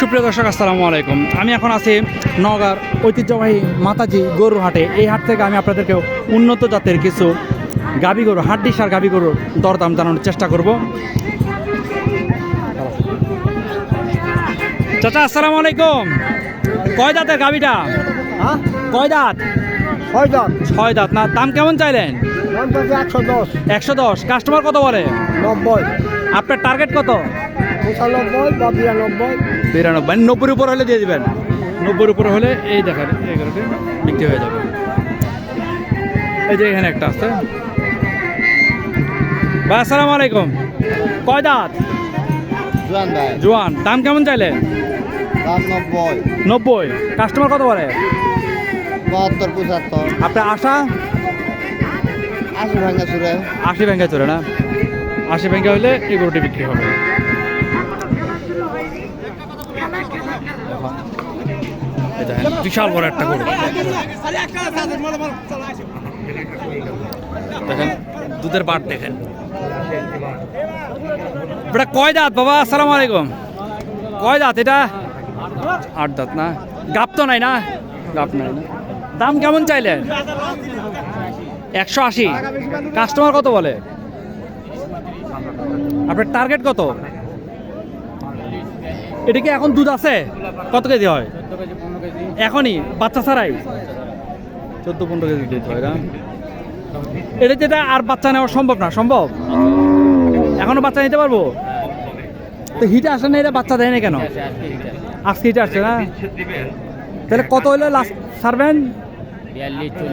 সুপ্রিয় দর্শক আসসালামু আলাইকুম। আমি এখন আছি নগার ঐতিহ্যবাহী মাতাজি গরুর হাটে এই হাট থেকে আমি আপনাদেরকে উন্নত জাতের কিছু গাবি গরু হাড্ডি সার গাবি গরুর দরদাম জানানোর চেষ্টা করব। চাচা আসসালামু আলাইকুম। কয় দাঁতের গাবিটা হ্যাঁ? কয় দাঁত? ছয় দাম ছয় দাঁত। না দাম কেমন চাইলেন? একশো দশ। একশো দশ। কাস্টমার কত বলে? নব্বই। আপনার টার্গেট কত? পঁচানব্বই বা বিরানব্বই। বিরানব্বই নব্বইয়ের উপর হলে দিয়ে দিবেন। নব্বইয়ের উপর হলে এই দেখেন এগুলোকে বিক্রি হয়ে যাবে। এই যে এখানে একটা আছে। ভাই আসসালামু আলাইকুম। কয় দাঁত? জুয়ান জোয়ান দাম কেমন চাইলেন দাম নব্বই। নব্বই। কাস্টমার কত বলে বাহাত্তর পঁচাত্তর। আপনার আশা? আশি ভাঙা চুরে। আশি ব্যাংকে চলে না? আশি ব্যাংকে হলে এই গরুটি বিক্রি হবে। দেখেন, বিশাল বড় একটা গরু। দেখেন দুধের বাট দেখেন। এটা কয় দাঁত বাবা? আসসালামু আলাইকুম। কয় দাঁত এটা? আট দাঁত না? গাপ তো নাই না? গাপ নাই না। দাম কেমন চাইলেন? একশো আশি। কাস্টমার কত বলে? আপনার টার্গেট কত? এটা কি এখন দুধ আছে? কত কেজি হয়? এখনই বাচ্চা ছাড়াই? চোদ্দ পনেরো কেজি দিতে হয় না এটা যেটা আর বাচ্চা নেওয়া সম্ভব না সম্ভব? এখনও বাচ্চা নিতে পারব? তো হিটে আসে না এটা বাচ্চা দেয় না কেন? আজকে হিটে আসছে না? তাহলে কত হলে লাস্ট ছাড়বেন?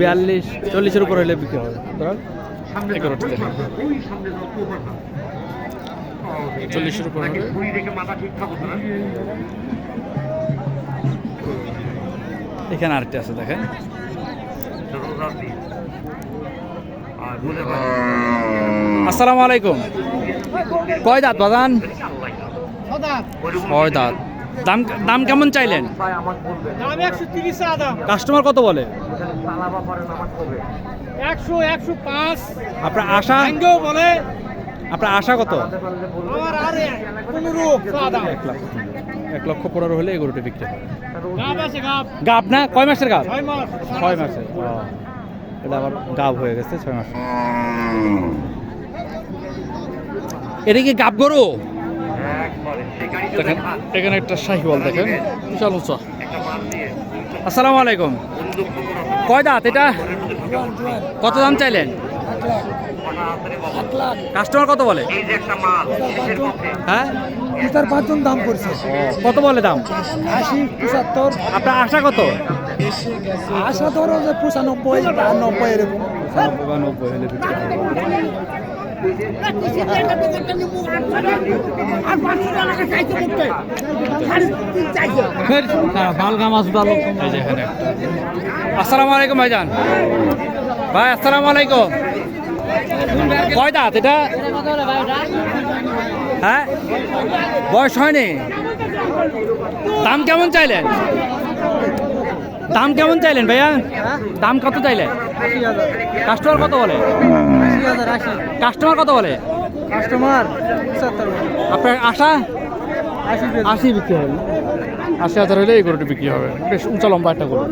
বিয়াল্লিশ চল্লিশের উপর হলে বিক্রি হবে। চল্লিশের উপর এখানে আরেকটা আছে দেখেন। আসসালামু আলাইকুম। কয় দাঁত বাদান ছয় দাঁত। দাম দাম কেমন চাইলেন? কাস্টমার কত বলে? একশো একশো পাঁচ। আপনার আশা? বলে। আপনার আশা কত? আমার আর পনেরো এক লক্ষ এক লক্ষ পনেরো হলে এই গরুটি বিক্রি হবে গাব না? কয় মাসের গাব? ছয় মাস। মাসের এটা আবার গাব হয়ে গেছে ছয় মাস। এটা কি গাব গরু? দেখেন এখানে একটা শাহিওয়াল দেখেন। বিশাল উঁচা। আসসালামু আলাইকুম। কয় দাঁত এটা? কত দাম চাইলেন? কাস্টমার কত বলে? হ্যাঁ? তার পাঁচজন দাম করছে। কত বলে দাম? আশি পঁচাত্তর। আপনার আশা কত? আশা ধরো যে পঁচানব্বই নব্বই এরকম। নব্বই হলে বিক্রি হবে। এই যে এখানে। একটা। আসসালামু আলাইকুম ভাইজান। ভাই আসসালামু আলাইকুম। কয় দাঁত এটা? হ্যাঁ? বয়স হয়নি? দাম কেমন চাইলেন? দাম কেমন চাইলেন ভাইয়া? দাম কত চাইলেন? কাস্টমার কত বলে? কাস্টমার কত বলে? কাস্টমার আপনার আশা? আশি আশি বিক্রি হবে। আশি হাজার হলে এই গরুটি বিক্রি হবে। বেশ উঁচা লম্বা একটা গরু।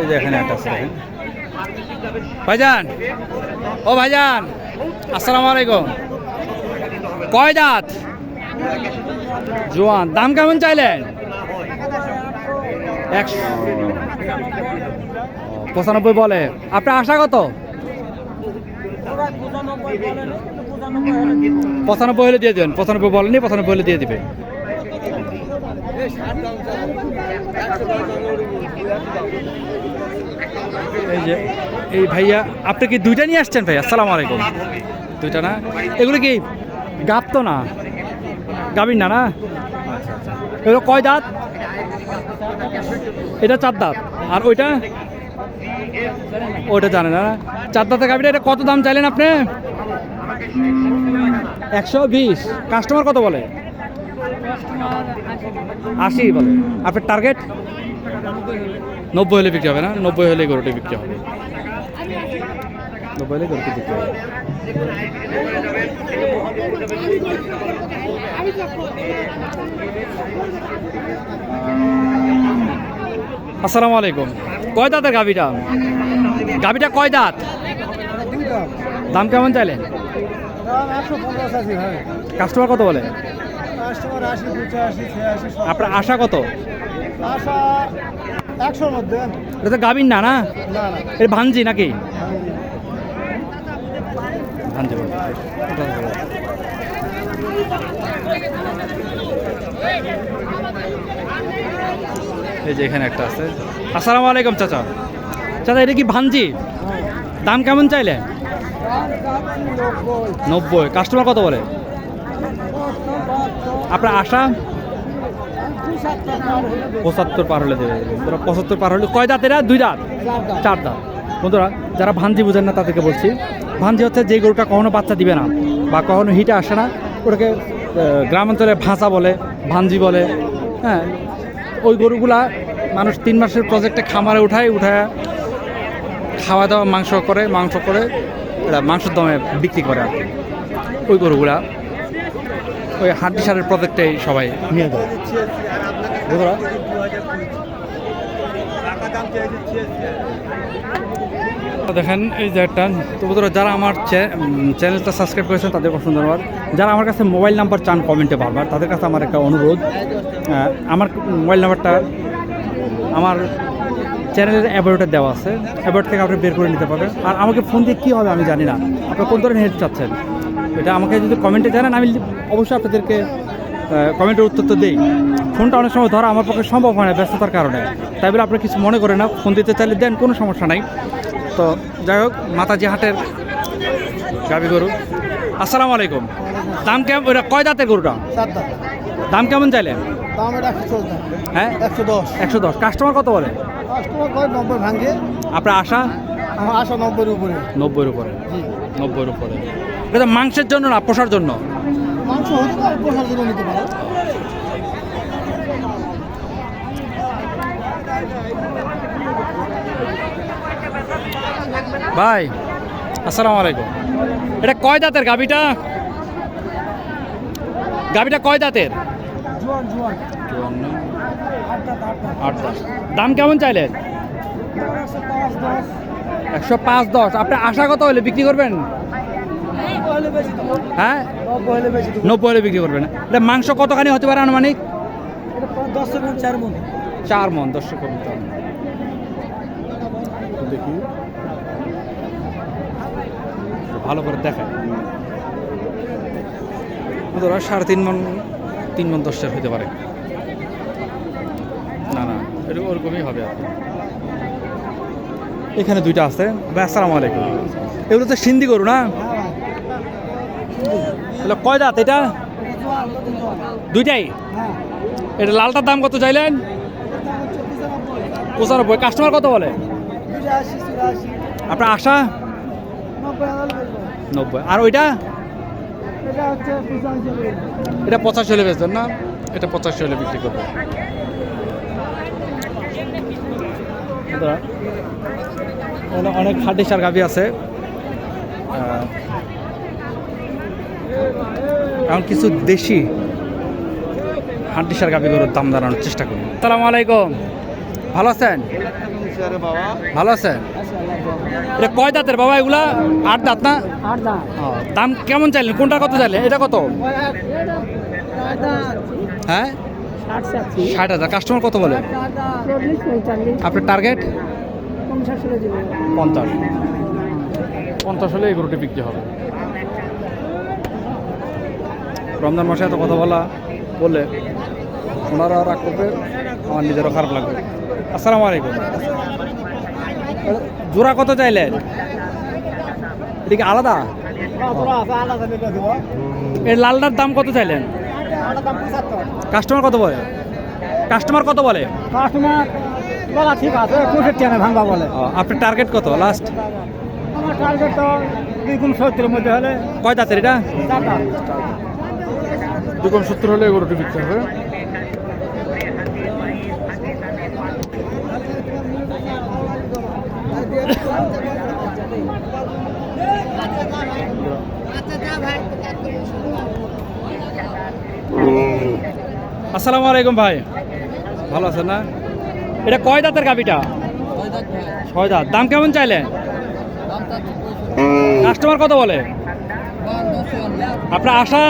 এই যে এখানে একটা ভাইজান, ও ভাইজান, আসসালামু আলাইকুম। কয় দাঁত? জোয়ান, দাম কেমন চাইলেন? একশো পঁচানব্বই বলে। আপনার আশা কত? পঁচানব্বই হলে দিয়ে দেবেন পঁচানব্বই বলেনি পঁচানব্বই হলে দিয়ে দিবে। এই যে, এই ভাইয়া, আপনি কি দুইটা নিয়ে আসছেন ভাইয়া? আসসালামু আলাইকুম। দুইটা না? এগুলো কি গাব তো না? গাবিন না না? এগুলো কয় দাঁত? এটা চার দাঁত। আর ওইটা? ওইটা জানে না। চার দাঁতের গাবিটা এটা কত দাম চাইলেন আপনি? একশো বিশ। কাস্টমার কত বলে? আশি বলে। আপনার টার্গেট নব্বই হলে বিক্রি হবে না? নব্বই হলে গরুটি বিক্রি হবে। নব্বই হলে গরুটি বিক্রি হবে। আসসালামু আলাইকুম। কয় দাঁতের গাভিটা? গাভিটা কয় দাঁত? দাম কেমন চাইলেন? কাস্টমার কত বলে? আপনার আশা কত? একশোর মধ্যে না না? এটা ভাঞ্জি নাকি? ভাঞ্জি। এই যে এখানে একটা আছে। আসসালামু আলাইকুম, চাচা। চাচা, এটা কি ভাঞ্জি দাম কেমন চাইলে? নব্বই। কাস্টমার কত বলে? আপনার আশা? পঁচাত্তর পার হলে দেবে। বন্ধুরা পঁচাত্তর পার হলে কয় দাঁত এরা দুই দাঁত? চার দাঁত। বন্ধুরা, যারা ভাঞ্জি বুঝেন না, তাদেরকে বলছি ভাঞ্জি হচ্ছে যে গরুটা কখনো বাচ্চা দিবে না বা কখনো হিটে আসে না। ওটাকে গ্রামাঞ্চলে ভাষা বলে ভাঞ্জি বলে হ্যাঁ ওই গরুগুলা মানুষ তিন মাসের প্রজেক্টে খামারে উঠায় উঠায় খাওয়া দাওয়া, মাংস করে মাংস করে, এরা মাংসের দমে বিক্রি করে আর কি। ওই গরুগুলা ওই হাড্ডি সারের প্রজেক্টে সবাই নিয়ে যায়। দেখেন, এই যে একটা তো বন্ধুরা, যারা আমার চ্যা- চ্যানেলটা সাবস্ক্রাইব করেছেন, তাদের অসংখ্য ধন্যবাদ। যারা আমার কাছে মোবাইল নাম্বার চান, কমেন্টে বারবার, তাদের কাছে আমার একটা অনুরোধ। আমার মোবাইল নাম্বারটা আমার চ্যানেলের অ্যাবাউটে দেওয়া আছে। অ্যাবাউট থেকে আপনি বের করে নিতে পারবেন। আর আমাকে ফোন দিয়ে কী হবে আমি জানি না। আপনার কোন ধরনের হেল্প চাচ্ছেন? এটা আমাকে যদি কমেন্টে জানান, আমি অবশ্যই আপনাদেরকে কমেন্টের উত্তর তো দিই। ফোনটা অনেক সময় ধরা আমার পক্ষে সম্ভব হয় না ব্যস্ততার কারণে। তাই বলে আপনি কিছু মনে করেন না ফোন দিতে চাইলে দেন কোনো সমস্যা নাই। তো যাই হোক মাতাজি হাটের গাবি গরু। আসসালামু আলাইকুম। দাম কেমন ওটা কয় দাঁতের গরুটা? দাম কেমন চাইলেন? হ্যাঁ? একশো দশ। একশো দশ। কাস্টমার কত বলে? নব্বই ভাঙে। আপনার আশা? আমার আশা নব্বইয়ের উপরে। নব্বইয়ের উপরে। নব্বইয়ের উপরে। এটা মাংসের জন্য না পোষার জন্য? মাংস হতে পোষার জন্য নিতে পারে। ভাই, আসসালামু আলাইকুম। এটা কয় দাঁতের গাবিটা গাবিটা কয় দাঁতের? দাম কেমন চাইলেন? একশো পাঁচ দশ। আপনি আশা কত হলে বিক্রি করবেন? হ্যাঁ? নব্বই হলে বিক্রি করবেন। এটা মাংস কতখানি হতে পারে আনুমানিক? দশ চার মন। চার মন দর্শক দেখি। ভালো করে দেখায় ধরো সাড়ে তিন মন তিন মন দশের হতে পারে। না না এটা ওরকমই হবে আর কি। এখানে দুইটা আছে। আসসালামু আলাইকুম। এগুলো তো সিন্ধি গরু না? কয় দাঁত এটা? দুইটাই? হ্যাঁ। এটা লালটার দাম কত চাইলেন? পঁচানব্বই। কাস্টমার কত বলে? আপনার আশা? নব্বই আর ওইটা? এটা পঁচাশি হলে এটা বেচবেন না? এটা পঁচাশি হলে বিক্রি করবে। অনেক হাড্ডি সার গাভি আছে। এখন কিছু দেশি হাড্ডি সার গাভি গরুর দাম জানানোর চেষ্টা করি আসসালামু আলাইকুম। ভালো আছেন? ভালো আছেন? এটা কয় দাঁতের বাবা এগুলা? আট দাঁত না? দাম কেমন চাইলেন? কোনটা কত চাইলেন? এটা কত? হ্যাঁ? ষাট হাজার। কাস্টমার কত বলে? আপনার টার্গেট? পঞ্চাশ। পঞ্চাশ হলে এই গরুটি বিক্রি হবে। রমজান মাসে এত কথা বলা বললে ওনারা রাগ করবে, আমার নিজেরও খারাপ লাগবে। আসসালামু আলাইকুম। জোড়া কত চাইলেন? এটা আলাদা? এর লালটার দাম কত চাইলেন? কাস্টমার কত বলে? কাস্টমার কত বলে? কাস্টমার বলা ঠিক আছে পঁয়ষট্টি আনে ভাঙবা বলে আপনার টার্গেট কত? লাস্ট আমার টার্গেট তো সত্তরের মধ্যে হলে কয় দাঁতের এটা? দুকম সত্তর হলে গরুটি বিক্রি হবে। আসসালামু আলাইকুম ভাই। ভালো আছেন না? এটা কয় দাঁতের গাবিটা ছয় দাঁত। দাম কেমন চাইলেন কাস্টমার কত বলে? আপনার আশা?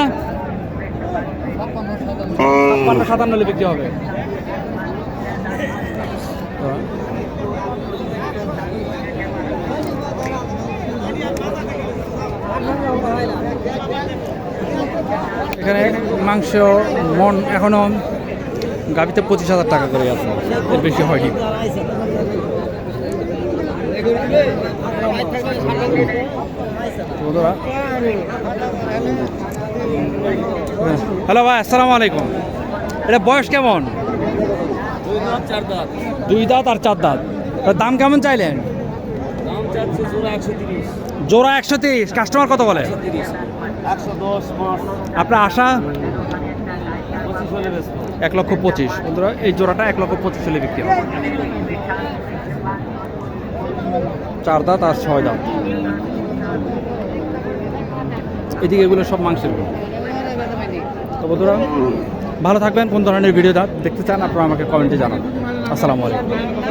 সাতান্ন হলে বিক্রি হবে। এখানে মাংস মন এখনও গাবিতে পঁচিশ হাজার টাকা করে আছে। এর বেশি হয়নি। হ্যালো ভাই আসসালামু আলাইকুম। এটা বয়স কেমন? দুই দাঁত আর চার দাঁত। দাম কেমন চাইলেন? জোড়া একশো তিরিশ। কাস্টমার কত বলে? আপনার আশা? এক লক্ষ পঁচিশ। বন্ধুরা এই জোড়াটা এক লক্ষ পঁচিশ হলে বিক্রি হবে। চার দাঁত আর ছয় দাঁত। এদিকে এগুলো সব মাংসের তো বন্ধুরা ভালো থাকবেন। কোন ধরনের ভিডিও দেখতে চান আপনারা আমাকে কমেন্টে জানান। আসসালামু আলাইকুম।